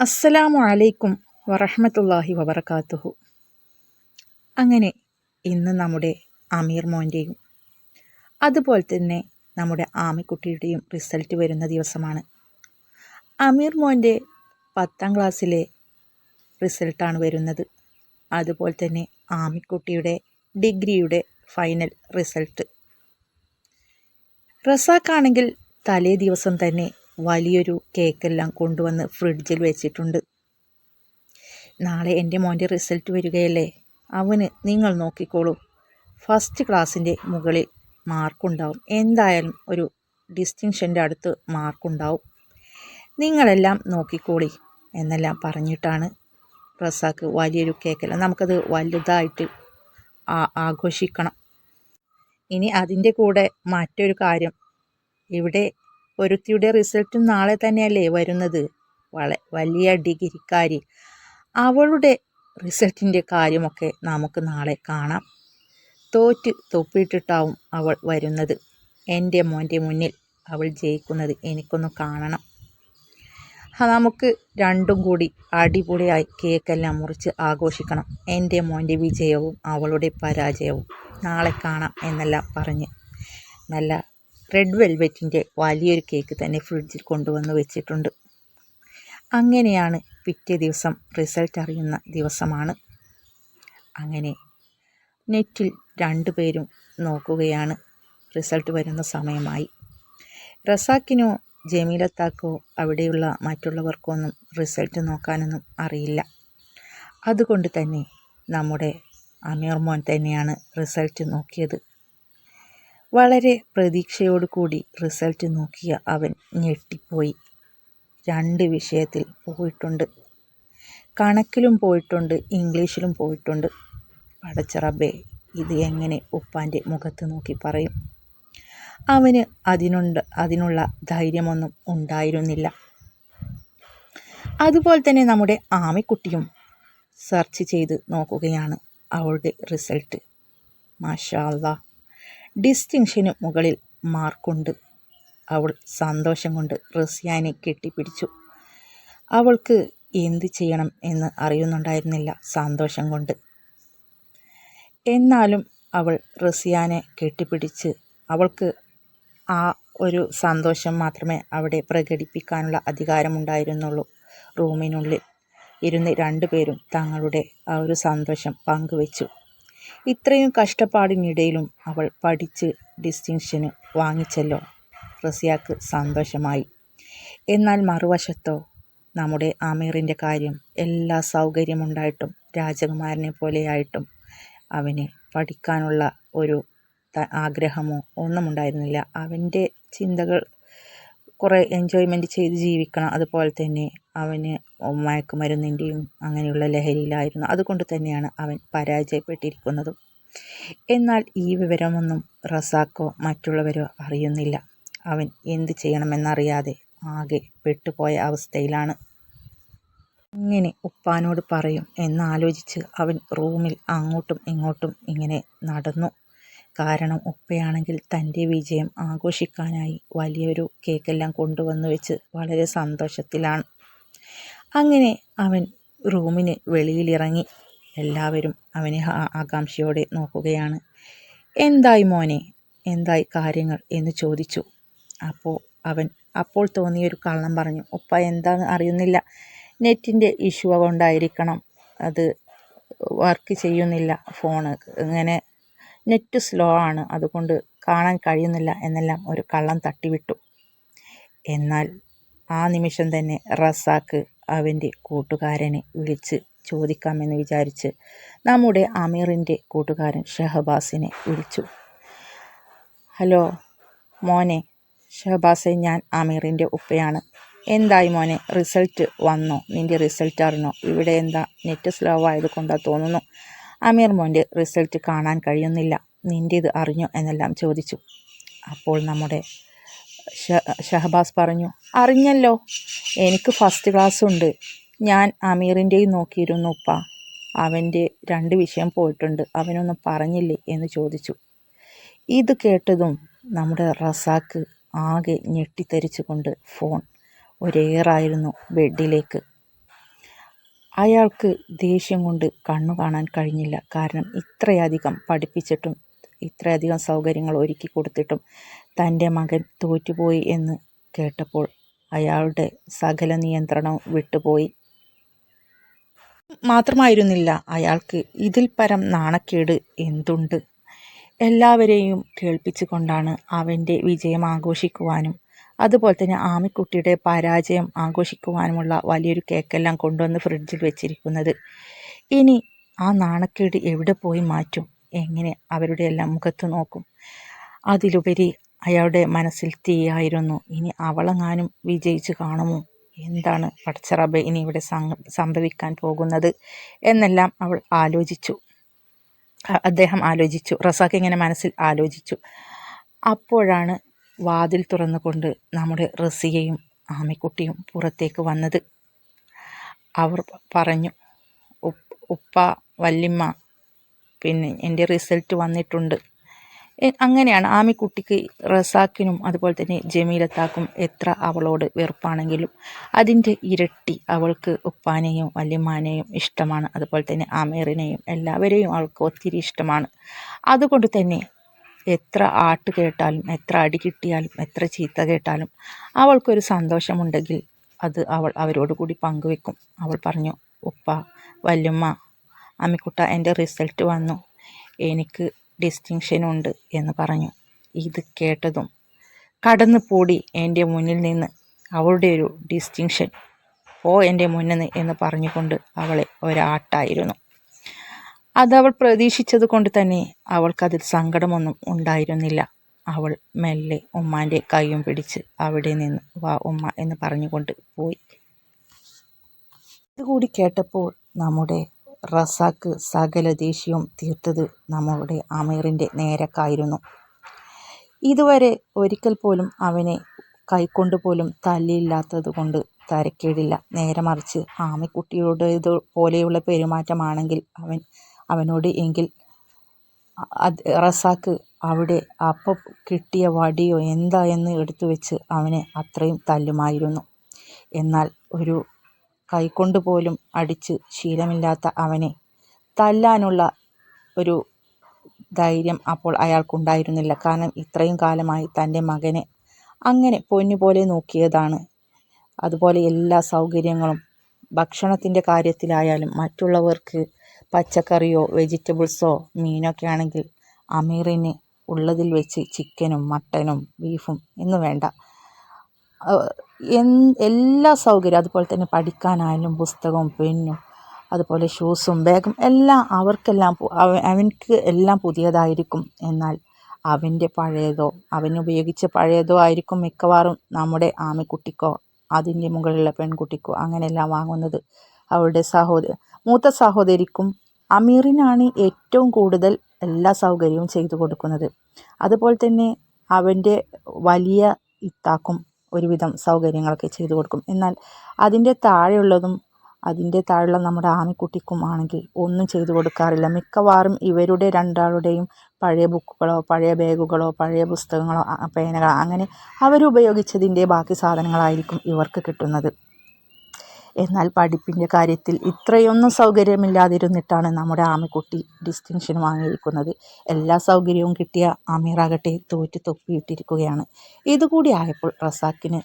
അസ്സലാമു അലൈക്കും വറഹമത്തല്ലാഹി വബർക്കാത്തുഹു അങ്ങനെ ഇന്ന് നമ്മുടെ അമീർ മോന്റെയും അതുപോലെ തന്നെ നമ്മുടെ ആമിക്കുട്ടിയുടെയും റിസൾട്ട് വരുന്ന ദിവസമാണ്. അമീർ മോന്റെ പത്താം ക്ലാസ്സിലെ റിസൾട്ടാണ് വരുന്നത്. അതുപോലെ തന്നെ ആമിക്കുട്ടിയുടെ ഡിഗ്രിയുടെ ഫൈനൽ റിസൾട്ട്. റസാക്കാണെങ്കിൽ തലേ ദിവസം തന്നെ വലിയൊരു കേക്കെല്ലാം കൊണ്ടുവന്ന് ഫ്രിഡ്ജിൽ വെച്ചിട്ടുണ്ട്. നാളെ എന്റെ മോന്റെ റിസൾട്ട് വരികയല്ലേ? അവന് നിങ്ങൾ നോക്കിക്കോളൂ. ഫസ്റ്റ് ക്ലാസ്സിന്റെ മുകളിൽ മാർക്കുണ്ടാവും. എന്തായാലും ഒരു ഡിസ്റ്റിങ്ഷന്റെ അടുത്ത് മാർക്കുണ്ടാവും. നിങ്ങളെല്ലാം നോക്കിക്കോളി എന്നെല്ലാം പറഞ്ഞിട്ടാണ് റസാക്ക് വലിയൊരു കേക്കെല്ലാം. നമുക്കത് വലുതായിട്ട് ആഘോഷിക്കണം. ഇനി അതിന്റെ കൂടെ മറ്റൊരു കാര്യം. ഇവിടെ ഒരുത്തിയുടെ റിസൾട്ടും നാളെ തന്നെയല്ലേ വരുന്നത്? വള വലിയ ഡിഗ്രിക്കാരി അവളുടെ റിസൾട്ടിന്റെ കാര്യമൊക്കെ നമുക്ക് നാളെ കാണാം. തോറ്റ് തൊപ്പിയിട്ടിട്ടാവും അവൾ വരുന്നത്. എന്റെ മോന്റെ മുന്നിൽ അവൾ ജയിക്കുന്നത് എനിക്കൊന്ന് കാണണം. നമുക്ക് രണ്ടും കൂടി അടിപൊളിയായി കേക്കെല്ലാം മുറിച്ച് ആഘോഷിക്കണം. എന്റെ മോന്റെ വിജയവും അവളുടെ പരാജയവും. നാളെ കാണാം എന്നെല്ലാം പറഞ്ഞ് നല്ല റെഡ് വെൽവെറ്റിന്റെ വലിയൊരു കേക്ക് തന്നെ ഫ്രിഡ്ജിൽ കൊണ്ടുവന്ന് വെച്ചിട്ടുണ്ട്. അങ്ങനെയാണ് പിറ്റേ ദിവസം റിസൾട്ട് അറിയുന്ന ദിവസമാണ്. അങ്ങനെ നെറ്റിൽ രണ്ടു പേരും നോക്കുകയാണ്. റിസൾട്ട് വരുന്ന സമയമായി. റസാക്കിനോ ജമീലത്താക്കോ അവിടെയുള്ള മറ്റുള്ളവർക്കോ ഒന്നും റിസൾട്ട് നോക്കാനൊന്നും അറിയില്ല. അതുകൊണ്ട് തന്നെ നമ്മുടെ അമീർ മോൻ തന്നെയാണ് റിസൾട്ട് നോക്കിയത്. വളരെ പ്രതീക്ഷയോടു കൂടി റിസൾട്ട് നോക്കിയ അവൻ ഞെട്ടിപ്പോയി. രണ്ട് വിഷയത്തിൽ പോയിട്ടുണ്ട്. കണക്കിലും പോയിട്ടുണ്ട് ഇംഗ്ലീഷിലും പോയിട്ടുണ്ട്. പടച്ചറബേ ഇത് എങ്ങനെ ഉപ്പാന്റെ മുഖത്ത് നോക്കി പറയും? അവന് അതിനുണ്ട് അതിനുള്ള ധൈര്യമൊന്നും ഉണ്ടായിരുന്നില്ല. അതുപോലെ തന്നെ നമ്മുടെ ആമിക്കുട്ടിയും സെർച്ച് ചെയ്ത് നോക്കുകയാണ് അവളുടെ റിസൾട്ട്. മാഷാ അല്ലാ ഡിസ്റ്റിങ്ഷന് മുകളിൽ മാർക്കുണ്ട്. അവൾ സന്തോഷം കൊണ്ട് റസിയാനെ കെട്ടിപ്പിടിച്ചു. അവൾക്ക് എന്ത് ചെയ്യണം എന്ന് അറിയുന്നുണ്ടായിരുന്നില്ല സന്തോഷം കൊണ്ട്. എന്നാലും അവൾ റസിയാനെ കെട്ടിപ്പിടിച്ച് അവൾക്ക് ആ ഒരു സന്തോഷം മാത്രമേ അവിടെ പ്രകടിപ്പിക്കാനുള്ള അധികാരമുണ്ടായിരുന്നുള്ളൂ റൂമിനുള്ളിൽ. ഇരുന്ന് രണ്ടുപേരും തങ്ങളുടെ ആ ഒരു സന്തോഷം പങ്കുവച്ചു. ഇത്രയും കഷ്ടപ്പാടിനിടയിലും അവൾ പഠിച്ച് ഡിസ്റ്റിങ്ഷന് വാങ്ങിച്ചല്ലോ. റസിയാക്ക് സന്തോഷമായി. എന്നാൽ മറുവശത്തോ നമ്മുടെ ആമീറിന്റെ കാര്യം എല്ലാ സൗകര്യമുണ്ടായിട്ടും രാജകുമാരനെ പോലെയായിട്ടും അവന് പഠിക്കാനുള്ള ഒരു ആഗ്രഹമോ ഒന്നും ഉണ്ടായിരുന്നില്ല അവന്റെ ചിന്തകൾ കുറേ എൻജോയ്മെന്റ് ചെയ്ത് ജീവിക്കണം. അതുപോലെ തന്നെ അവന് മയക്കുമരുന്നിന്റെയും അങ്ങനെയുള്ള ലഹരിയിലായിരുന്നു. അതുകൊണ്ട് തന്നെയാണ് അവൻ പരാജയപ്പെട്ടിരിക്കുന്നതും. എന്നാൽ ഈ വിവരമൊന്നും റസാക്കോ മറ്റുള്ളവരോ അറിയുന്നില്ല. അവൻ എന്ത് ചെയ്യണമെന്നറിയാതെ ആകെ പെട്ടുപോയ അവസ്ഥയിലാണ്. ഇങ്ങനെ ഉപ്പാനോട് പറയും എന്നാലോചിച്ച് അവൻ റൂമിൽ അങ്ങോട്ടും ഇങ്ങോട്ടും ഇങ്ങനെ നടന്നു. കാരണം ഉപ്പയാണെങ്കിൽ തന്റെ വിജയം ആഘോഷിക്കാനായി വലിയൊരു കേക്കെല്ലാം കൊണ്ടുവന്ന് വെച്ച് വളരെ സന്തോഷത്തിലാണ്. അങ്ങനെ അവൻ റൂമിന് വെളിയിലിറങ്ങി. എല്ലാവരും അവനെ ആകാംക്ഷയോടെ നോക്കുകയാണ്. എന്തായി മോനെ? എന്തായി കാര്യങ്ങൾ? എന്ന് ചോദിച്ചു. അപ്പോൾ അവൻ അപ്പോൾ തോന്നിയൊരു കള്ളം പറഞ്ഞു. ഉപ്പ എന്താന്ന് അറിയുന്നില്ല. നെറ്റിന്റെ ഇഷ്യൂ കൊണ്ടായിരിക്കണം. അത് വർക്ക് ചെയ്യുന്നില്ല. ഫോണ് ഇങ്ങനെ നെറ്റ് സ്ലോ ആണ്. അതുകൊണ്ട് കാണാൻ കഴിയുന്നില്ല എന്നെല്ലാം ഒരു കള്ളം തട്ടിവിട്ടു. എന്നാൽ ആ നിമിഷം തന്നെ റസാക്ക് അവന്റെ കൂട്ടുകാരനെ വിളിച്ച് ചോദിക്കാമെന്ന് വിചാരിച്ച് നമ്മുടെ അമീറിന്റെ കൂട്ടുകാരൻ ഷഹബാസിനെ വിളിച്ചു. ഹലോ മോനെ ഷഹബാസെ ഞാൻ അമീറിന്റെ ഉപ്പയാണ്. എന്തായി മോനെ റിസൾട്ട് വന്നോ? നിന്റെ റിസൾട്ട് അറിഞ്ഞോ? ഇവിടെ എന്താ നെറ്റ് സ്ലോ ആയത് കൊണ്ടാ തോന്നുന്നു. അമീർ മോന്റെ റിസൾട്ട് കാണാൻ കഴിയുന്നില്ല. നിന്റേത് അറിഞ്ഞോ എന്നെല്ലാം ചോദിച്ചു. അപ്പോൾ നമ്മുടെ ഷഹബാസ് പറഞ്ഞു അറിഞ്ഞല്ലോ. എനിക്ക് ഫസ്റ്റ് ക്ലാസ് ഉണ്ട്. ഞാൻ അമീറിന്റെയും നോക്കിയിരുന്നു ഉപ്പ. അവന്റെ രണ്ട് വിഷയം പോയിട്ടുണ്ട്. അവനൊന്നും പറഞ്ഞില്ലേ? എന്ന് ചോദിച്ചു. ഇത് കേട്ടതും നമ്മുടെ റസാക്ക് ആകെ ഞെട്ടിത്തെറിച്ചുകൊണ്ട് ഫോൺ ഒരേറായിരുന്നു ബെഡിലേക്ക്. അയാൾക്ക് ദേഷ്യം കൊണ്ട് കണ്ണു കാണാൻ കഴിഞ്ഞില്ല. കാരണം ഇത്രയധികം പഠിപ്പിച്ചിട്ടും ഇത്രയധികം സൗകര്യങ്ങൾ ഒരുക്കി കൊടുത്തിട്ടും തന്റെ മകൻ തോറ്റുപോയി എന്ന് കേട്ടപ്പോൾ അയാളുടെ സകല നിയന്ത്രണവും വിട്ടുപോയി. മാത്രമായിരുന്നില്ല അയാൾക്ക് ഇതിൽ പരം നാണക്കേട് എന്തുണ്ട്? എല്ലാവരെയും കേൾപ്പിച്ചുകൊണ്ടാണ് അവന്റെ വിജയം ആഘോഷിക്കുവാനും അതുപോലെ തന്നെ ആമിക്കുട്ടിയുടെ പരാജയം ആഘോഷിക്കുവാനുമുള്ള വലിയൊരു കേക്കെല്ലാം കൊണ്ടുവന്ന് ഫ്രിഡ്ജിൽ വെച്ചിരിക്കുന്നത്. ഇനി ആ നാണക്കേട് എവിടെ പോയി മാറ്റും? എങ്ങനെ അവരുടെ എല്ലാം മുഖത്ത് നോക്കും. അതിലുപരി അയാളുടെ മനസ്സിൽ തീയായിരുന്നു. ഇനി അവളെങ്ങാനും വിജയിച്ച് കാണുമോ? എന്താണ് പടച്ചറബ് ഇനി ഇവിടെ സംഭവിക്കാൻ പോകുന്നത്? എന്നെല്ലാം അവൾ ആലോചിച്ചു. അദ്ദേഹം ആലോചിച്ചു. റസാഖ് ഇങ്ങനെ മനസ്സിൽ ആലോചിച്ചു. അപ്പോഴാണ് വാതിൽ തുറന്നുകൊണ്ട് നമ്മുടെ റസിയയും ആമിക്കുട്ടിയും പുറത്തേക്ക് വന്നത്. അവർ പറഞ്ഞു ഉപ്പ വല്യമ്മ പിന്നെ എന്റെ റിസൾട്ട് വന്നിട്ടുണ്ട്. അങ്ങനെയാണ് ആമിക്കുട്ടിക്ക് റസാക്കിനും അതുപോലെ തന്നെ ജമീലത്താക്കും എത്ര അവളോട് വെറുപ്പാണെങ്കിലും അതിന്റെ ഇരട്ടി അവൾക്ക് ഉപ്പാനെയും വല്യമ്മാനെയും ഇഷ്ടമാണ്. അതുപോലെ തന്നെ ആമേറിനെയും എല്ലാവരെയും അവൾക്ക് ഒത്തിരി ഇഷ്ടമാണ്. അതുകൊണ്ട് തന്നെ എത്ര ആട്ട് കേട്ടാലും എത്ര അടി കിട്ടിയാലും എത്ര ചീത്ത കേട്ടാലും അവൾക്കൊരു സന്തോഷമുണ്ടെങ്കിൽ അത് അവൾ അവരോട് കൂടി പങ്കുവെക്കും. അവൾ പറഞ്ഞു ഉപ്പ വല്യമ്മ അമ്മിക്കുട്ട എന്റെ റിസൾട്ട് വന്നു. എനിക്ക് ഡിസ്റ്റിങ്ഷൻ ഉണ്ട് എന്ന് പറഞ്ഞു. ഇത് കേട്ടതും കടന്നു പൂടി എന്റെ മുന്നിൽ നിന്ന് അവളുടെ ഒരു ഡിസ്റ്റിങ്ഷൻ പോ എന്റെ മുന്നിൽ എന്ന് പറഞ്ഞുകൊണ്ട് അവളെ ഒരാട്ടായിരുന്നു. അതവൾ പ്രതീക്ഷിച്ചത് കൊണ്ട് തന്നെ അവൾക്കതിൽ സങ്കടമൊന്നും ഉണ്ടായിരുന്നില്ല. അവൾ മെല്ലെ ഉമ്മാന്റെ കൈയും പിടിച്ച് അവിടെ നിന്ന് വാ ഉമ്മ എന്ന് പറഞ്ഞുകൊണ്ട് പോയി. ഇതുകൂടി കേട്ടപ്പോൾ നമ്മുടെ റസാക്ക് സകല ദേഷ്യവും തീർത്തത് നമ്മളുടെ അമീറിന്റെ നേരക്കായിരുന്നു. ഇതുവരെ ഒരിക്കൽ പോലും അവനെ കൈക്കൊണ്ട് പോലും തല്ലിയില്ലാത്തത് കൊണ്ട് തരക്കേടില്ല. നേരെ മറിച്ച് ആമിക്കുട്ടിയുടേത് പോലെയുള്ള പെരുമാറ്റമാണെങ്കിൽ അവൻ അവനോട് എങ്കിൽ റസാക്ക് അവിടെ അപ്പം കിട്ടിയ വടിയോ എന്താ എന്ന് എടുത്തു വെച്ച് അവനെ അത്രയും തല്ലുമായിരുന്നു. എന്നാൽ ഒരു കൈകൊണ്ട് പോലും അടിച്ച് ശീലമില്ലാത്ത അവനെ തല്ലാനുള്ള ഒരു ധൈര്യം അപ്പോൾ അയാൾക്കുണ്ടായിരുന്നില്ല. കാരണം ഇത്രയും കാലമായി തന്റെ മകനെ അങ്ങനെ പൊന്നുപോലെ നോക്കിയതാണ്. അതുപോലെ എല്ലാ സൗകര്യങ്ങളും ഭക്ഷണത്തിന്റെ കാര്യത്തിലായാലും മറ്റുള്ളവർക്ക് പച്ചക്കറിയോ വെജിറ്റബിൾസോ മീനൊക്കെ ആണെങ്കിൽ അമീറിന് ഉള്ളതിൽ വെച്ച് ചിക്കനും മട്ടനും ബീഫും എന്ന് വേണ്ട എല്ലാ സൗകര്യം അതുപോലെ തന്നെ പഠിക്കാനായാലും പുസ്തകവും പെന്നും അതുപോലെ ഷൂസും ബാഗും എല്ലാം അവർക്കെല്ലാം അവൻക്ക് എല്ലാം പുതിയതായിരിക്കും. എന്നാൽ അവന്റെ പഴയതോ അവനുപയോഗിച്ച പഴയതോ ആയിരിക്കും മിക്കവാറും നമ്മുടെ ആമിക്കുട്ടിക്കോ അതിന്റെ മുകളിലുള്ള പെൺകുട്ടിക്കോ അങ്ങനെയെല്ലാം വാങ്ങുന്നത്. അവളുടെ സഹോദര മൂത്ത സഹോദരിക്കും അമീറിനാണ് ഏറ്റവും കൂടുതൽ എല്ലാ സൗകര്യവും ചെയ്തു കൊടുക്കുന്നത്. അതുപോലെ തന്നെ അവന്റെ വലിയ ഇത്താക്കും ഒരുവിധം സൗകര്യങ്ങളൊക്കെ ചെയ്തു കൊടുക്കും. എന്നാൽ അതിന്റെ താഴെയുള്ളതും അതിന്റെ താഴെയുള്ള നമ്മുടെ ആമിക്കുട്ടിക്കും ആണെങ്കിൽ ഒന്നും ചെയ്തു കൊടുക്കാറില്ല. മിക്കവാറും ഇവരുടെ രണ്ടാളുടെയും പഴയ ബുക്കുകളോ പഴയ ബാഗുകളോ പഴയ പുസ്തകങ്ങളോ പേനകളോ അങ്ങനെ അവരുപയോഗിച്ചതിന്റെ ബാക്കി സാധനങ്ങളായിരിക്കും ഇവർക്ക് കിട്ടുന്നത്. എന്നാൽ പഠിപ്പിന്റെ കാര്യത്തിൽ ഇത്രയൊന്നും സൗകര്യമില്ലാതിരുന്നിട്ടാണ് നമ്മുടെ ആമിക്കുട്ടി ഡിസ്റ്റിങ്ഷൻ വാങ്ങിയിരിക്കുന്നത്. എല്ലാ സൗകര്യവും കിട്ടിയ ആമീറാകട്ടെ തോറ്റ് തൊപ്പിയിട്ടിരിക്കുകയാണ്. ഇതുകൂടി ആയപ്പോൾ റസാക്കിന്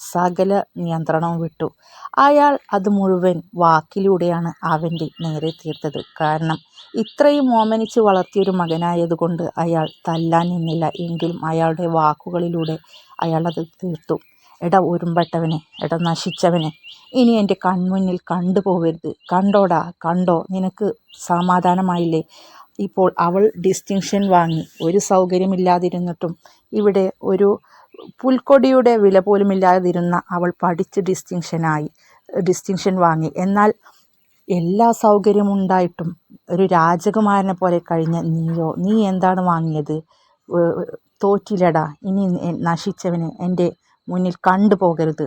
സകല നിയന്ത്രണവും വിട്ടു. അയാൾ അത് മുഴുവൻ വാക്കിലൂടെയാണ് അവന്റെ നേരെ തീർത്തത്. കാരണം ഇത്രയും ഓമനിച്ച് വളർത്തിയൊരു മകനായതുകൊണ്ട് അയാൾ തല്ലാൻ നിന്നില്ല. എങ്കിലും അയാളുടെ വാക്കുകളിലൂടെ അയാൾ അത് തീർത്തു. എടാ ഉരുമ്പട്ടവനെ എടാ നശിച്ചവനെ ഇനി എന്റെ കൺമുന്നിൽ കണ്ടുപോകരുത്. കണ്ടോടാ കണ്ടോ നിനക്ക് സമാധാനമായില്ലേ? ഇപ്പോൾ അവൾ ഡിസ്റ്റിങ്ഷൻ വാങ്ങി. ഒരു സൗകര്യമില്ലാതിരുന്നിട്ടും ഇവിടെ ഒരു പുൽക്കൊടിയുടെ വില പോലുമില്ലാതിരുന്ന അവൾ പഠിച്ച് ഡിസ്റ്റിങ്ഷനായി ഡിസ്റ്റിങ്ഷൻ വാങ്ങി. എന്നാൽ എല്ലാ സൗകര്യമുണ്ടായിട്ടും ഒരു രാജകുമാരനെ പോലെ കഴിഞ്ഞ നീയോ നീ എന്താണ് വാങ്ങിയത്? തോറ്റില്ലടാ. ഇനി നശിച്ചവന് എന്റെ മുന്നിൽ കണ്ടു പോകരുത്.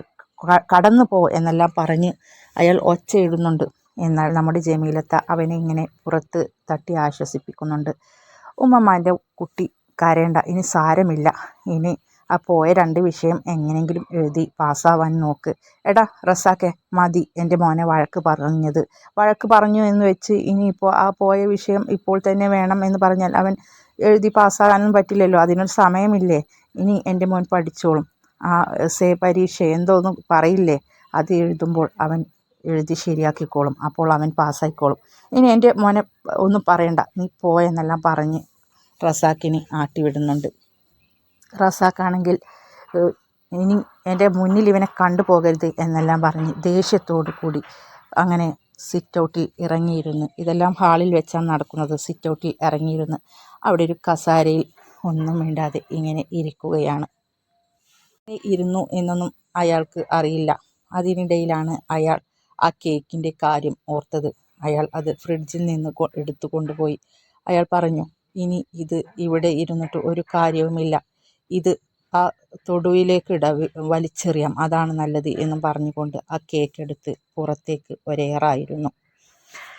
കടന്നു പോ എന്നെല്ലാം പറഞ്ഞ് അയാൾ ഒച്ചയിടുന്നുണ്ട്. എന്നാൽ നമ്മുടെ ജമീലത്ത അവനെ ഇങ്ങനെ പുറത്ത് തട്ടി ആശ്വസിപ്പിക്കുന്നുണ്ട്. ഉമ്മമാന്റെ കുട്ടി കരയണ്ട ഇനി സാരമില്ല. ഇനി ആ പോയ രണ്ട് വിഷയം എങ്ങനെയെങ്കിലും എഴുതി പാസ്സാവാൻ നോക്ക്. എടാ റസാക്കെ മതി എന്റെ മോനെ വഴക്ക് പറഞ്ഞത്. വഴക്ക് പറഞ്ഞു എന്ന് വെച്ച് ഇനിയിപ്പോൾ ആ പോയ വിഷയം ഇപ്പോൾ തന്നെ വേണം എന്ന് പറഞ്ഞാൽ അവൻ എഴുതി പാസ്സാകാനും പറ്റില്ലല്ലോ അതിനൊരു സമയമില്ലേ? ഇനി എന്റെ മോൻ പഠിച്ചോളും. ആ എസ് എ പരീക്ഷ എന്തോന്നും പറയില്ലേ? അത് എഴുതുമ്പോൾ അവൻ എഴുതി ശരിയാക്കിക്കോളും. അപ്പോൾ അവൻ പാസ്സായിക്കോളും. ഇനി എന്റെ മോനെ ഒന്നും പറയണ്ട. നീ പോയെന്നെല്ലാം പറഞ്ഞ് റസാക്കിനെ ആട്ടിവിടുന്നുണ്ട്. റസാക്കാണെങ്കിൽ ഇനി എന്റെ മുന്നിൽ ഇവനെ കണ്ടു പോകരുത് എന്നെല്ലാം പറഞ്ഞ് ദേഷ്യത്തോടു കൂടി അങ്ങനെ സിറ്റ് ഔട്ടിൽ ഇറങ്ങിയിരുന്ന്. ഇതെല്ലാം ഹാളിൽ വെച്ചാണ് നടക്കുന്നത്. സിറ്റ് ഔട്ടിൽ ഇറങ്ങിയിരുന്ന്. അവിടെ ഒരു കസാരയിൽ ഒന്നും മിണ്ടാതെ ഇങ്ങനെ ഇരിക്കുകയാണ്. ഇരുന്നു എന്നൊന്നും അയാൾക്ക് അറിയില്ല. അതിനിടയിലാണ് അയാൾ ആ കേക്കിന്റെ കാര്യം ഓർത്തത്. അയാൾ അത് ഫ്രിഡ്ജിൽ നിന്ന് എടുത്തു കൊണ്ടുപോയി. അയാൾ പറഞ്ഞു ഇനി ഇത് ഇവിടെ ഇരുന്നിട്ട് ഒരു കാര്യവുമില്ല. ഇത് ആ തൊടുവിലേക്ക് ഇട വലിച്ചെറിയാം. അതാണ് നല്ലത് എന്നും പറഞ്ഞുകൊണ്ട് ആ കേക്ക് എടുത്ത് പുറത്തേക്ക് ഒരേറായിരുന്നു.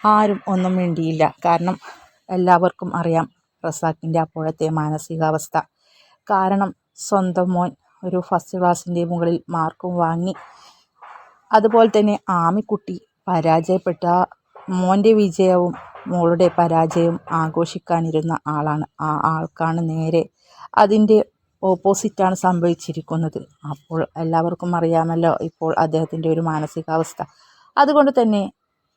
ആരും ഒന്നും വേണ്ടിയില്ല കാരണം എല്ലാവർക്കും അറിയാം റസാക്കിന്റെ അപ്പോഴത്തെ മാനസികാവസ്ഥ. കാരണം സ്വന്തം മോൻ ഒരു ഫസ്റ്റ് ക്ലാസ്സിന്റെ മുകളിൽ മാർക്കും വാങ്ങി. അതുപോലെ തന്നെ ആമിക്കുട്ടി പരാജയപ്പെട്ട മോന്റെ വിജയവും മോളുടെ പരാജയവും ആഘോഷിക്കാനിരുന്ന ആളാണ്. ആ ആൾക്കാണ് നേരെ അതിന്റെ ഓപ്പോസിറ്റാണ് സംഭവിച്ചിരിക്കുന്നത്. അപ്പോൾ എല്ലാവർക്കും അറിയാമല്ലോ ഇപ്പോൾ അദ്ദേഹത്തിന്റെ ഒരു മാനസികാവസ്ഥ. അതുകൊണ്ട് തന്നെ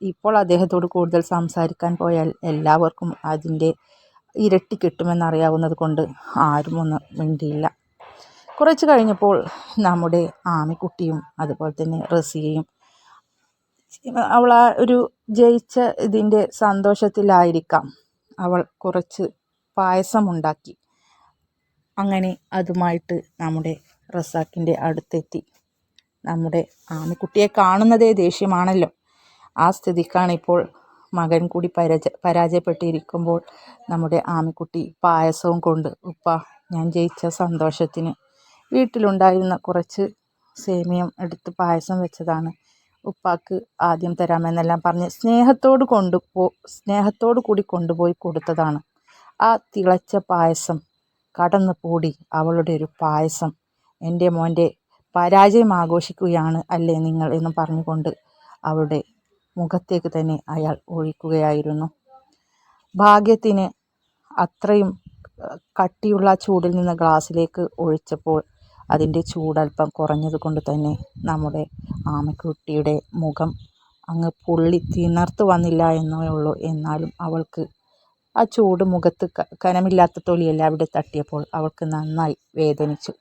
ഇപ്പോൾ അദ്ദേഹത്തോട് കൂടുതൽ സംസാരിക്കാൻ പോയാൽ എല്ലാവർക്കും അതിന്റെ ഇരട്ടി കിട്ടുമെന്നറിയാവുന്നത് കൊണ്ട് ആരും ഒന്നും മിണ്ടിയില്ല. കുറച്ച് കഴിഞ്ഞപ്പോൾ നമ്മുടെ ആമിക്കുട്ടിയും അതുപോലെ തന്നെ റസിയയും അവൾ ആ ഒരു ജയിച്ച ഇതിന്റെ സന്തോഷത്തിലായിരിക്കാം. അവൾ കുറച്ച് പായസമുണ്ടാക്കി. അങ്ങനെ അതുമായിട്ട് നമ്മുടെ റസാക്കിന്റെ അടുത്തെത്തി. നമ്മുടെ ആമിക്കുട്ടിയെ കാണുന്നതേ ദേഷ്യമാണല്ലോ. ആ സ്ഥിതിക്കാണ് ഇപ്പോൾ മകൻ കൂടി പരാജ പരാജയപ്പെട്ടിരിക്കുമ്പോൾ നമ്മുടെ ആമിക്കുട്ടി പായസവും കൊണ്ട് ഉപ്പ ഞാൻ ജയിച്ച സന്തോഷത്തിന് വീട്ടിലുണ്ടായിരുന്ന കുറച്ച് സേമിയം എടുത്ത് പായസം വെച്ചതാണ്. ഉപ്പാക്ക് ആദ്യം തരാമെന്നെല്ലാം പറഞ്ഞ് സ്നേഹത്തോട് കൊണ്ടു പോ സ്നേഹത്തോടു കൂടി കൊണ്ടുപോയി കൊടുത്തതാണ്. ആ തിളച്ച പായസം കടന്നു പൂടി അവളുടെ ഒരു പായസം എന്റെ മോന്റെ പരാജയം ആഘോഷിക്കുകയാണ് അല്ലേ നിങ്ങൾ എന്ന് പറഞ്ഞുകൊണ്ട് അവളുടെ മുഖത്തേക്ക് തന്നെ അയാൾ ഒഴിക്കുകയായിരുന്നു. ഭാഗ്യത്തിന് അത്രയും കട്ടിയുള്ള ചൂടിൽ നിന്ന് ഗ്ലാസ്സിലേക്ക് ഒഴിച്ചപ്പോൾ അതിന്റെ ചൂടൽപ്പം കുറഞ്ഞത് കൊണ്ട് തന്നെ നമ്മുടെ ആമക്കുട്ടിയുടെ മുഖം അങ്ങ് പൊള്ളി തിണർത്ത് വന്നില്ല എന്നേ ഉള്ളൂ. എന്നാലും അവൾക്ക് ആ ചൂട് മുഖത്ത് കനമില്ലാത്ത തൊലിയല്ല അവിടെ തട്ടിയപ്പോൾ അവൾക്ക് നന്നായി വേദനിച്ചു.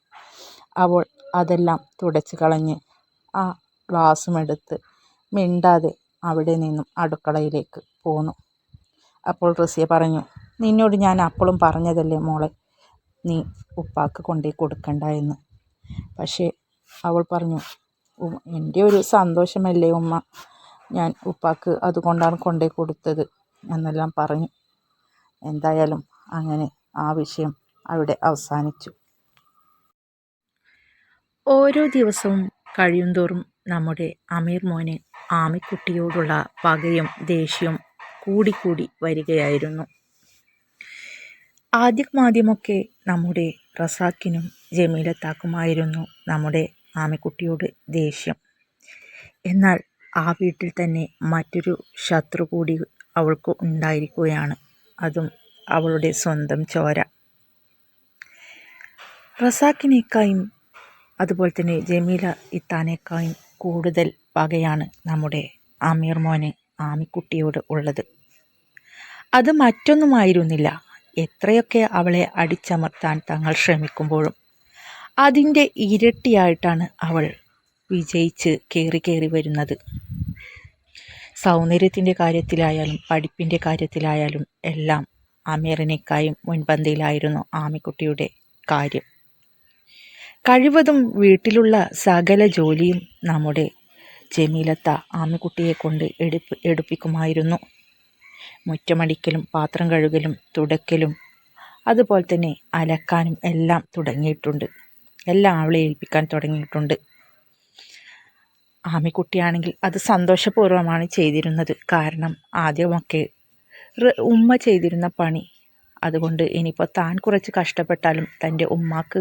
അവൾ അതെല്ലാം തുടച്ച് കളഞ്ഞ് ആ ഗ്ലാസ്സുമെടുത്ത് മിണ്ടാതെ അവിടെ നിന്നും അടുക്കളയിലേക്ക് പോന്നു. അപ്പോൾ റസിയ പറഞ്ഞു നിന്നോട് ഞാൻ അപ്പോഴും പറഞ്ഞതല്ലേ മോളെ? നീ ഉപ്പാക്ക് കൊണ്ടുപോയി കൊടുക്കണ്ട എന്ന്. പക്ഷേ അവൾ പറഞ്ഞു എന്റെ ഒരു സന്തോഷമല്ലേ ഉമ്മ? ഞാൻ ഉപ്പാക്ക് അതുകൊണ്ടാണ് കൊണ്ടേ കൊടുത്തത് എന്നെല്ലാം പറഞ്ഞു. എന്തായാലും അങ്ങനെ ആ വിഷയം അവിടെ അവസാനിച്ചു. ഓരോ ദിവസവും കഴിയുന്തോറും നമ്മുടെ അമീർ മോന് ആമിക്കുട്ടിയോടുള്ള പകയും ദേഷ്യവും കൂടിക്കൂടി വരികയായിരുന്നു. ആദ്യമാദ്യമൊക്കെ നമ്മുടെ റസാക്കിനും ജമീലത്താക്കുമായിരുന്നു നമ്മുടെ ആമക്കുട്ടിയോട് ദേഷ്യം. എന്നാൽ ആ വീട്ടിൽ തന്നെ മറ്റൊരു ശത്രു കൂടി അവൾക്ക് ഉണ്ടായിരിക്കുകയാണ്. അതും അവളുടെ സ്വന്തം ചോര. റസാക്കിനേക്കായും അതുപോലെ തന്നെ ജമീല ഇത്താനേക്കായും കൂടുതൽ പകയാണ് നമ്മുടെ ആമീർ മോന് ആമിക്കുട്ടിയോട് ഉള്ളത്. അത് മറ്റൊന്നുമായിരുന്നില്ല. എത്രയൊക്കെ അവളെ അടിച്ചമർത്താൻ തങ്ങൾ ശ്രമിക്കുമ്പോഴും അതിന്റെ ഇരട്ടിയായിട്ടാണ് അവൾ വിജയിച്ച് കയറി കയറി വരുന്നത്. സൗന്ദര്യത്തിന്റെ കാര്യത്തിലായാലും പഠിപ്പിന്റെ കാര്യത്തിലായാലും എല്ലാം അമീറിനേക്കായും മുൻപന്തിയിലായിരുന്നു ആമിക്കുട്ടിയുടെ കാര്യം. കഴിവതും വീട്ടിലുള്ള സകല ജോലിയും നമ്മുടെ ജമീലത്ത ആമിക്കുട്ടിയെ കൊണ്ട് എടുപ്പ് എടുപ്പിക്കുമായിരുന്നു. മുറ്റമടിക്കലും പാത്രം കഴുകലും തുടക്കലും അതുപോലെ തന്നെ അലക്കാനും എല്ലാം തുടങ്ങിയിട്ടുണ്ട്. എല്ലാം അവളെ ഏൽപ്പിക്കാൻ തുടങ്ങിയിട്ടുണ്ട്. ആമിക്കുട്ടിയാണെങ്കിൽ അത് സന്തോഷപൂർവമാണ് ചെയ്തിരുന്നത്. കാരണം ആദ്യമൊക്കെ ഉമ്മ ചെയ്തിരുന്ന പണി. അതുകൊണ്ട് ഇനിയിപ്പോൾ താൻ കുറച്ച് കഷ്ടപ്പെട്ടാലും തന്റെ ഉമ്മാക്ക്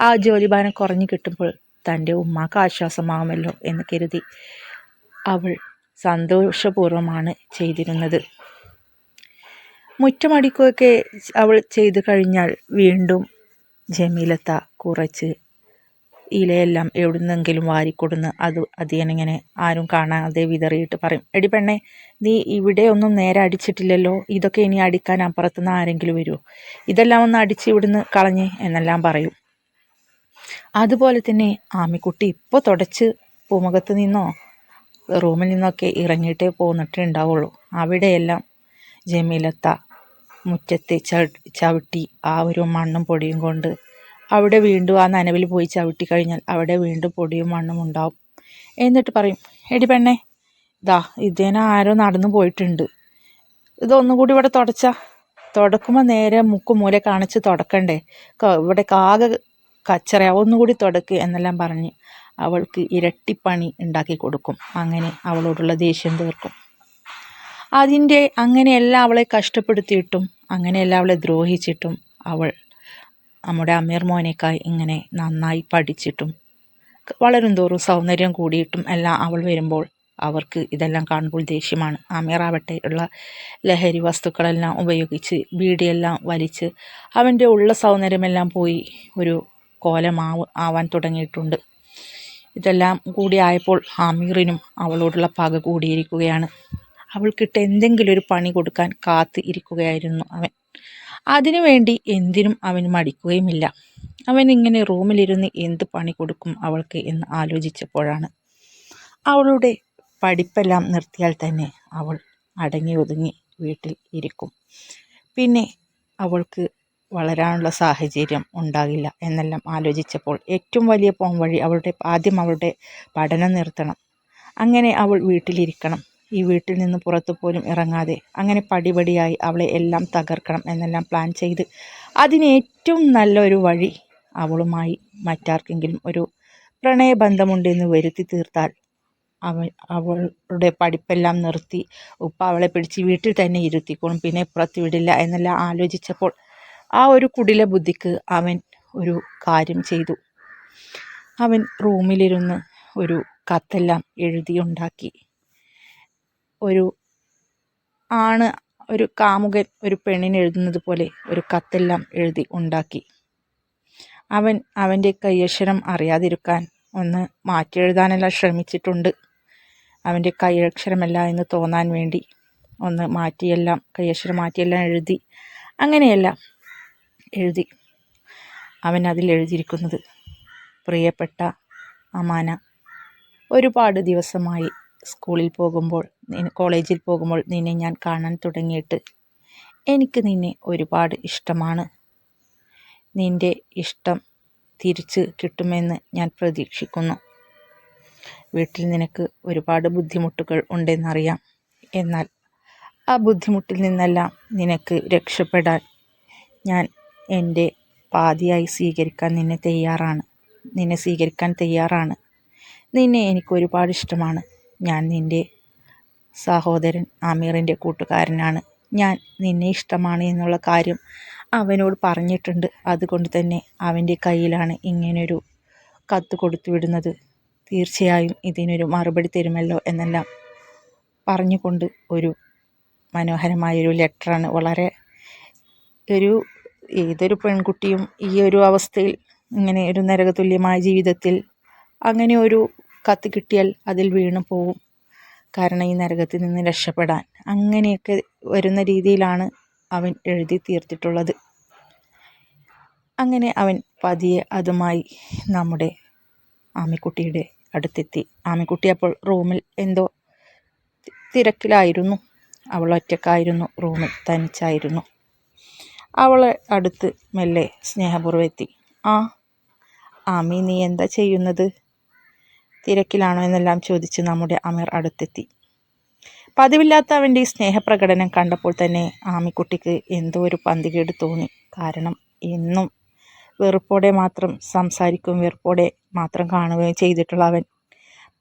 ആ ജോലിഭാരം കുറഞ്ഞു കിട്ടുമ്പോൾ തന്റെ ഉമ്മാക്ക് ആശ്വാസമാകുമല്ലോ എന്ന് കരുതി അവൾ സന്തോഷപൂർവമാണ് ചെയ്തിരുന്നത്. മുറ്റമടിക്കുകയൊക്കെ അവൾ ചെയ്തു കഴിഞ്ഞാൽ വീണ്ടും ജമീലത്ത കുറച്ച് ഇലയെല്ലാം എവിടുന്നെങ്കിലും വാരിക്കൊടുന്ന് അത് അതിനെങ്ങനെ ആരും കാണാതെ വിതറിയിട്ട് പറയും. എടി പെണ്ണെ നീ ഇവിടെ ഒന്നും നേരെ അടിച്ചിട്ടില്ലല്ലോ. ഇതൊക്കെ ഇനി അടിക്കാൻ അപ്പുറത്തുനിന്ന് ആരെങ്കിലും വരുമോ ഇതെല്ലാം ഒന്ന് അടിച്ച് ഇവിടുന്ന് കളഞ്ഞ് എന്നെല്ലാം പറയും. അതുപോലെ തന്നെ ആമിക്കുട്ടി ഇപ്പോൾ തുടച്ച് പൂമുഖത്ത് നിന്നോ റൂമിൽ നിന്നൊക്കെ ഇറങ്ങിയിട്ടേ പോന്നിട്ടേ ഉണ്ടാവുള്ളൂ. അവിടെയെല്ലാം ജമീലത്ത മുറ്റത്തെ ചവിട്ടി ആ ഒരു മണ്ണും പൊടിയും കൊണ്ട് അവിടെ വീണ്ടും ആ നനവിൽ പോയി ചവിട്ടി കഴിഞ്ഞാൽ അവിടെ വീണ്ടും പൊടിയും മണ്ണും ഉണ്ടാവും. എന്നിട്ട് പറയും എടി പെണ്ണെ ഇതാ ഇതേനെ ആരോ നടന്നു പോയിട്ടുണ്ട്. ഇതൊന്നും കൂടി ഇവിടെ തുടച്ച. തുടക്കുമ്പോൾ നേരെ മുക്കും മൂല കാണിച്ച് തുടക്കണ്ടേ. ഇവിടെ കാക കച്ചറ ഒന്നുകൂടി തുടക്ക് എന്നെല്ലാം പറഞ്ഞ് അവൾക്ക് ഇരട്ടിപ്പണി ഉണ്ടാക്കി കൊടുക്കും. അങ്ങനെ അവളോടുള്ള ദേഷ്യം തീർക്കും. അതിന്റെ അങ്ങനെയല്ല അവളെ കഷ്ടപ്പെടുത്തിയിട്ടും അങ്ങനെയല്ല അവളെ ദ്രോഹിച്ചിട്ടും അവൾ നമ്മുടെ അമീർ മോനേക്കായി ഇങ്ങനെ നന്നായി പഠിച്ചിട്ടും വളരും തോറും സൗന്ദര്യം കൂടിയിട്ടും എല്ലാം അവൾ വരുമ്പോൾ അവർക്ക് ഇതെല്ലാം കാണുമ്പോൾ ദേഷ്യമാണ്. അമീറാവട്ടെ ഉള്ള ലഹരി വസ്തുക്കളെല്ലാം ഉപയോഗിച്ച് ബീഡിയെല്ലാം വലിച്ച് അവന്റെ ഉള്ള സൗന്ദര്യമെല്ലാം പോയി ഒരു കോലമാവ് ആവാൻ തുടങ്ങിയിട്ടുണ്ട്. ഇതെല്ലാം കൂടി ആയപ്പോൾ അമീറിനും അവളോടുള്ള പക കൂടിയിരിക്കുകയാണ്. അവൾക്കിട്ട് എന്തെങ്കിലും ഒരു പണി കൊടുക്കാൻ കാത്ത് ഇരിക്കുകയായിരുന്നു അവൻ. അതിനുവേണ്ടി എന്തിനും അവൻ മടിക്കുകയുമില്ല. അവൻ ഇങ്ങനെ റൂമിലിരുന്ന് എന്ത് പണി കൊടുക്കും അവൾക്ക് എന്ന് ആലോചിച്ചപ്പോഴാണ്. അവളുടെ പഠിപ്പെല്ലാം നിർത്തിയാൽ തന്നെ അവൾ അടങ്ങി ഒതുങ്ങി വീട്ടിൽ ഇരിക്കും. പിന്നെ അവൾക്ക് വളരാനുള്ള സാഹചര്യം ഉണ്ടാകില്ല എന്നെല്ലാം ആലോചിച്ചപ്പോൾ ഏറ്റവും വലിയ പോംവഴി അവളുടെ ആദ്യം അവളുടെ പഠനം നിർത്തണം. അങ്ങനെ അവൾ വീട്ടിലിരിക്കണം. ഈ വീട്ടിൽ നിന്ന് പുറത്തു പോലും ഇറങ്ങാതെ അങ്ങനെ പടിപടിയായി അവളെ എല്ലാം തകർക്കണം എന്നെല്ലാം പ്ലാൻ ചെയ്ത് അതിന് ഏറ്റവും നല്ലൊരു വഴി അവളുമായി മറ്റാർക്കെങ്കിലും ഒരു പ്രണയബന്ധമുണ്ടെന്ന് വരുത്തി തീർത്താൽ അവൾ അവളുടെ പഠിപ്പെല്ലാം നിർത്തി ഉപ്പ അവളെ പിടിച്ച് വീട്ടിൽ തന്നെ ഇരുത്തിക്കോളും പിന്നെ പുറത്ത് വിടില്ല എന്നെല്ലാം ആലോചിച്ചപ്പോൾ ആ ഒരു കുടില ബുദ്ധിക്ക് അവൻ ഒരു കാര്യം ചെയ്തു. അവൻ റൂമിലിരുന്ന് ഒരു കത്തെല്ലാം എഴുതിയുണ്ടാക്കി. ഒരു ആണ് ഒരു കാമുകൻ ഒരു പെണ്ണിന് എഴുതുന്നത് പോലെ ഒരു കത്തെല്ലാം എഴുതി ഉണ്ടാക്കി. അവൻ അവന്റെ കൈയക്ഷരം അറിയാതിരിക്കാൻ ഒന്ന് മാറ്റി എഴുതാനെല്ലാം ശ്രമിച്ചിട്ടുണ്ട്. അവന്റെ കൈയക്ഷരമല്ല എന്ന് തോന്നാൻ വേണ്ടി ഒന്ന് മാറ്റിയെല്ലാം കൈയക്ഷരം മാറ്റിയെല്ലാം എഴുതി അങ്ങനെയെല്ലാം എഴുതി അവൻ അതിൽ എഴുതിയിരിക്കുന്നത്. പ്രിയപ്പെട്ട അമാന ഒരുപാട് ദിവസമായി സ്കൂളിൽ പോകുമ്പോൾ കോളേജിൽ പോകുമ്പോൾ നിന്നെ ഞാൻ കാണാൻ തുടങ്ങിയിട്ട് എനിക്ക് നിന്നെ ഒരുപാട് ഇഷ്ടമാണ്. നിന്റെ ഇഷ്ടം തിരിച്ച് കിട്ടുമെന്ന് ഞാൻ പ്രതീക്ഷിക്കുന്നു. വീട്ടിൽ നിനക്ക് ഒരുപാട് ബുദ്ധിമുട്ടുകൾ ഉണ്ടെന്നറിയാം. എന്നാൽ ആ ബുദ്ധിമുട്ടിൽ നിന്നെല്ലാം നിനക്ക് രക്ഷപ്പെടാൻ ഞാൻ എന്റെ പാതിയായി സ്വീകരിക്കാൻ നിന്നെ തയ്യാറാണ്. നിന്നെ സ്വീകരിക്കാൻ തയ്യാറാണ്. നിന്നെ എനിക്ക് ഒരുപാട് ഇഷ്ടമാണ്. ഞാൻ നിന്റെ സഹോദരൻ ആമീറിന്റെ കൂട്ടുകാരനാണ്. ഞാൻ നിന്നെ ഇഷ്ടമാണ് എന്നുള്ള കാര്യം അവനോട് പറഞ്ഞിട്ടുണ്ട്. അതുകൊണ്ട് തന്നെ അവന്റെ കയ്യിലാണ് ഇങ്ങനൊരു കത്ത് കൊടുത്തു വിടുന്നത്. തീർച്ചയായും ഇതിനൊരു മറുപടി തരുമല്ലോ എന്നെല്ലാം പറഞ്ഞുകൊണ്ട് ഒരു മനോഹരമായൊരു ലെറ്ററാണ്. വളരെ ഒരു ഏതൊരു പെൺകുട്ടിയും ഈ ഒരു അവസ്ഥയിൽ ഇങ്ങനെ ഒരു നരകതുല്യമായ ജീവിതത്തിൽ അങ്ങനെ ഒരു കത്ത് കിട്ടിയാൽ അതിൽ വീണു പോവും. കാരണം ഈ നരകത്തിൽ നിന്ന് രക്ഷപ്പെടാൻ. അങ്ങനെയൊക്കെ വരുന്ന രീതിയിലാണ് അവൻ എഴുതി തീർത്തിട്ടുള്ളത്. അങ്ങനെ അവൻ പതിയെ അതുമായി നമ്മുടെ ആമിക്കുട്ടിയുടെ അടുത്തെത്തി. ആമിക്കുട്ടി അപ്പോൾ റൂമിൽ എന്തോ തിരക്കിലായിരുന്നു. അവൾ ഒറ്റക്കായിരുന്നു റൂമിൽ തനിച്ചായിരുന്നു. അവളെ അടുത്ത് മെല്ലെ സ്നേഹപൂർവം എത്തി. ആ ആമി നീ എന്താ ചെയ്യുന്നത്? തിരക്കിലാണോ എന്നെല്ലാം ചോദിച്ച് നമ്മുടെ അമീർ അടുത്തെത്തി. പതിവില്ലാത്ത അവന്റെ സ്നേഹപ്രകടനം കണ്ടപ്പോൾ തന്നെ ആമിക്കുട്ടിക്ക് എന്തോ ഒരു പന്തികേട് തോന്നി. കാരണം എന്നും വെറുപ്പോടെ മാത്രം സംസാരിക്കും വെറുപ്പോടെ മാത്രം കാണുകയും ചെയ്തിട്ടുള്ള അവൻ.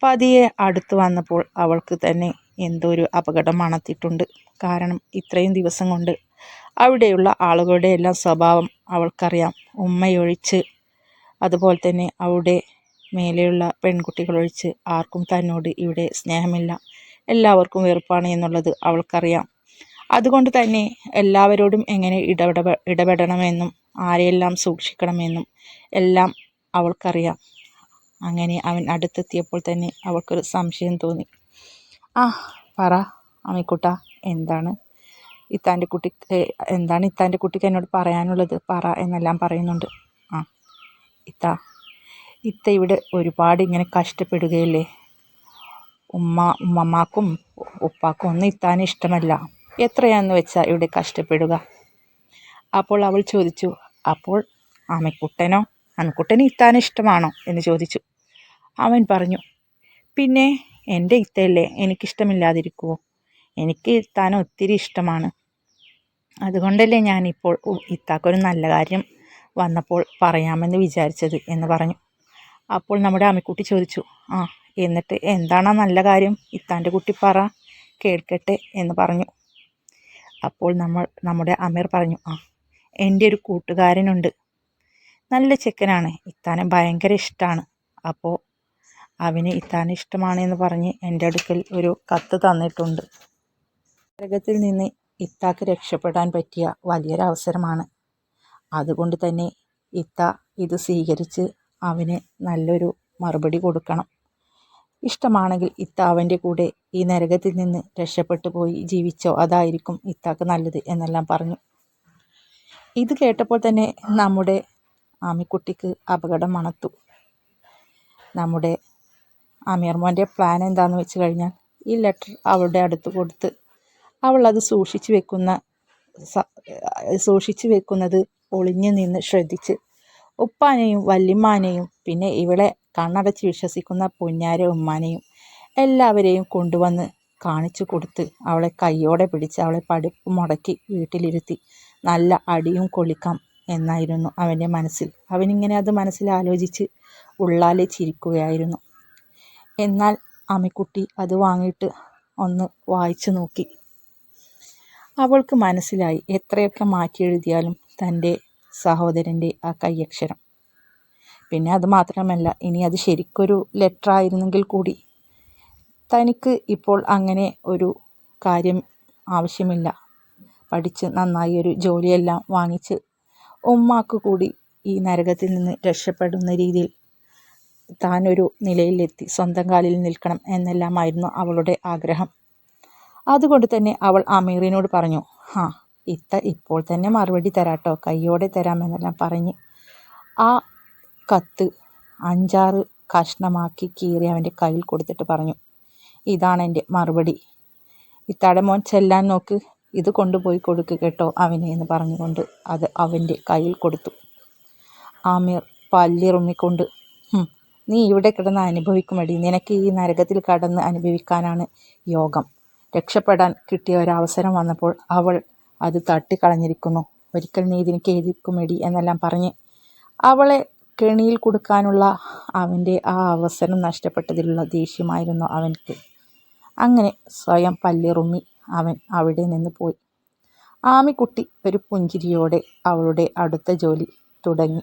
പതിയെ അടുത്ത് വന്നപ്പോൾ അവൾക്ക് തന്നെ എന്തോ ഒരു അപകടം മണത്തിട്ടുണ്ട് കാരണം ഇത്രയും ദിവസം കൊണ്ട് അവിടെയുള്ള ആളുകളുടെ എല്ലാം സ്വഭാവം അവൾക്കറിയാം. ഉമ്മയൊഴിച്ച് അതുപോലെ തന്നെ അവിടെ മേലെയുള്ള പെൺകുട്ടികളൊഴിച്ച് ആർക്കും തന്നോട് ഇവിടെ സ്നേഹമില്ല. എല്ലാവർക്കും വെറുപ്പാണ് എന്നുള്ളത് അവൾക്കറിയാം. അതുകൊണ്ട് തന്നെ എല്ലാവരോടും എങ്ങനെ ഇടപെട ഇടപെടണമെന്നും ആരെയെല്ലാം സൂക്ഷിക്കണമെന്നും എല്ലാം അവൾക്കറിയാം. അങ്ങനെ അവൻ അടുത്തെത്തിയപ്പോൾ തന്നെ അവൾക്കൊരു സംശയം തോന്നി. ആ പറ അമ്മിക്കുട്ട എന്താണ്? ഇത്താന്റെ കുട്ടി എന്താണ് ഇത്താന്റെ കുട്ടിക്ക് എന്നോട് പറയാനുള്ളത്? പറ എന്നെല്ലാം പറയുന്നുണ്ട്. ആ ഇത്ത ഇത്ത ഇവിടെ ഒരുപാട് ഇങ്ങനെ കഷ്ടപ്പെടുകയല്ലേ? ഉമ്മ ഉമ്മമാക്കും ഉപ്പാക്കും ഒന്നും ഇത്താൻ ഇഷ്ടമല്ല. എത്രയാണെന്ന് വെച്ചാൽ ഇവിടെ കഷ്ടപ്പെടുക? അപ്പോൾ അവൾ ചോദിച്ചു അപ്പോൾ ആമക്കുട്ടനോ ആമക്കുട്ടന് ഇത്താൻ ഇഷ്ടമാണോ? എന്ന് ചോദിച്ചു. അവൻ പറഞ്ഞു പിന്നെ എന്റെ ഇത്തയല്ലേ എനിക്കിഷ്ടമില്ലാതിരിക്കുമോ എനിക്ക് ഇത്താൻ ഒത്തിരി ഇഷ്ടമാണ്. അതുകൊണ്ടല്ലേ ഞാനിപ്പോൾ ഇത്താക്കൊരു നല്ല കാര്യം വന്നപ്പോൾ പറയാമെന്ന് വിചാരിച്ചത് എന്ന് പറഞ്ഞു. അപ്പോൾ നമ്മുടെ അമ്മിക്കുട്ടി ചോദിച്ചു ആ എന്നിട്ട് എന്താണ് നല്ല കാര്യം? ഇത്താന്റെ കുട്ടി പറ കേൾക്കട്ടെ എന്ന് പറഞ്ഞു. അപ്പോൾ നമ്മൾ നമ്മുടെ അമീർ പറഞ്ഞു ആ എന്റെ ഒരു കൂട്ടുകാരനുണ്ട്. നല്ല ചെക്കനാണ് ഇത്താനെ ഭയങ്കര ഇഷ്ടമാണ് അപ്പോൾ അവന് ഇത്താൻ ഇഷ്ടമാണ് എന്ന് പറഞ്ഞ് എന്റെ അടുക്കൽ ഒരു കത്ത് തന്നിട്ടുണ്ട്. നരകത്തിൽ നിന്ന് ഇത്താക്ക് രക്ഷപ്പെടാൻ പറ്റിയ വലിയൊരവസരമാണ്. അതുകൊണ്ട് തന്നെ ഇത്ത ഇത് സ്വീകരിച്ച് അവന് നല്ലൊരു മറുപടി കൊടുക്കണം. ഇഷ്ടമാണെങ്കിൽ ഇത്ത അവന്റെ കൂടെ ഈ നരകത്തിൽ നിന്ന് രക്ഷപ്പെട്ടു പോയി ജീവിച്ചോ അതായിരിക്കും ഇത്താക്ക് നല്ലത് എന്നെല്ലാം പറഞ്ഞു. ഇത് കേട്ടപ്പോൾ തന്നെ നമ്മുടെ ആമിക്കുട്ടിക്ക് അപകടം മണത്തു. നമ്മുടെ അമീർമോന്റെ പ്ലാൻ എന്താണെന്ന് വെച്ച് കഴിഞ്ഞാൽ ഈ ലെറ്റർ അവളുടെ അടുത്ത് കൊടുത്ത് അവൾ അത് സൂക്ഷിച്ചു വെക്കുന്ന സൂക്ഷിച്ചു വെക്കുന്നത് ഒളിഞ്ഞു നിന്ന് ശ്രദ്ധിച്ച് ഉപ്പാനെയും വല്യമ്മാനെയും പിന്നെ ഇവളെ കണ്ണടച്ച് വിശ്വസിക്കുന്ന പൊന്നാര ഉമ്മാനെയും എല്ലാവരെയും കൊണ്ടുവന്ന് കാണിച്ചു കൊടുത്ത് അവളെ കയ്യോടെ പിടിച്ച് അവളെ പഠിപ്പ് മുടക്കി വീട്ടിലിരുത്തി നല്ല അടിയും കൊളിക്കാം എന്നായിരുന്നു അവന്റെ മനസ്സിൽ. അവനിങ്ങനെ അത് മനസ്സിൽ ആലോചിച്ച് ഉള്ളാലെ ചിരിക്കുകയായിരുന്നു. എന്നാൽ അമ്മിക്കുട്ടി അത് വാങ്ങിയിട്ട് ഒന്ന് വായിച്ചു നോക്കി. അവൾക്ക് മനസ്സിലായി എത്രയൊക്കെ മാറ്റി എഴുതിയാലും തന്റെ സഹോദരന്റെ ആ കയ്യക്ഷരം പിന്നെ അത് മാത്രമല്ല ഇനി അത് ശരിക്കൊരു ലെറ്റർ ആയിരുന്നെങ്കിൽ കൂടി തനിക്ക് ഇപ്പോൾ അങ്ങനെ ഒരു കാര്യം ആവശ്യമില്ല. പഠിച്ച് നന്നായി ഒരു ജോലിയെല്ലാം വാങ്ങിച്ച് ഉമ്മാക്ക് കൂടി ഈ നരകത്തിൽ നിന്ന് രക്ഷപ്പെടുന്ന രീതിയിൽ താനൊരു നിലയിലെത്തി സ്വന്തം കാലിൽ നിൽക്കണം എന്നെല്ലാമായിരുന്നു അവളുടെ ആഗ്രഹം. അതുകൊണ്ട് തന്നെ അവൾ അമീറിനോട് പറഞ്ഞു ഹാ ഇത്ത ഇപ്പോൾ തന്നെ മറുപടി തരാട്ടോ. കയ്യോടെ തരാമെന്നെല്ലാം പറഞ്ഞ് ആ കത്ത് അഞ്ചാറ് കഷ്ണമാക്കി കീറി അവന്റെ കയ്യിൽ കൊടുത്തിട്ട് പറഞ്ഞു. ഇതാണ് എന്റെ മറുപടി. ഇത്താടെ മോൻ ചെല്ലാൻ നോക്ക്. ഇത് കൊണ്ടുപോയി കൊടുക്ക് കേട്ടോ അവനെ എന്ന് പറഞ്ഞുകൊണ്ട് അത് അവന്റെ കയ്യിൽ കൊടുത്തു. ആമീർ പല്ലിറുമ്മിക്കൊണ്ട് നീ ഇവിടെ കിടന്ന് അനുഭവിക്കുമടി. നിനക്ക് ഈ നരകത്തിൽ കടന്ന് അനുഭവിക്കാനാണ് യോഗം. രക്ഷപ്പെടാൻ കിട്ടിയ ഒരവസരം വന്നപ്പോൾ അവൾ അത് തട്ടിക്കളഞ്ഞിരിക്കുന്നു. ഒരിക്കൽ നീ ഇതിന് എഴുതിക്കുമെടി എന്നെല്ലാം പറഞ്ഞ് അവളെ കെണിയിൽ കൊടുക്കാനുള്ള അവന്റെ ആ അവസരം നഷ്ടപ്പെട്ടതിലുള്ള ദേഷ്യമായിരുന്നു അവൻക്ക്. അങ്ങനെ സ്വയം പല്ലിറുമ്മി അവൻ അവിടെ നിന്ന് പോയി. ആമിക്കുട്ടി ഒരു പുഞ്ചിരിയോടെ അവളുടെ അടുത്ത ജോലി തുടങ്ങി.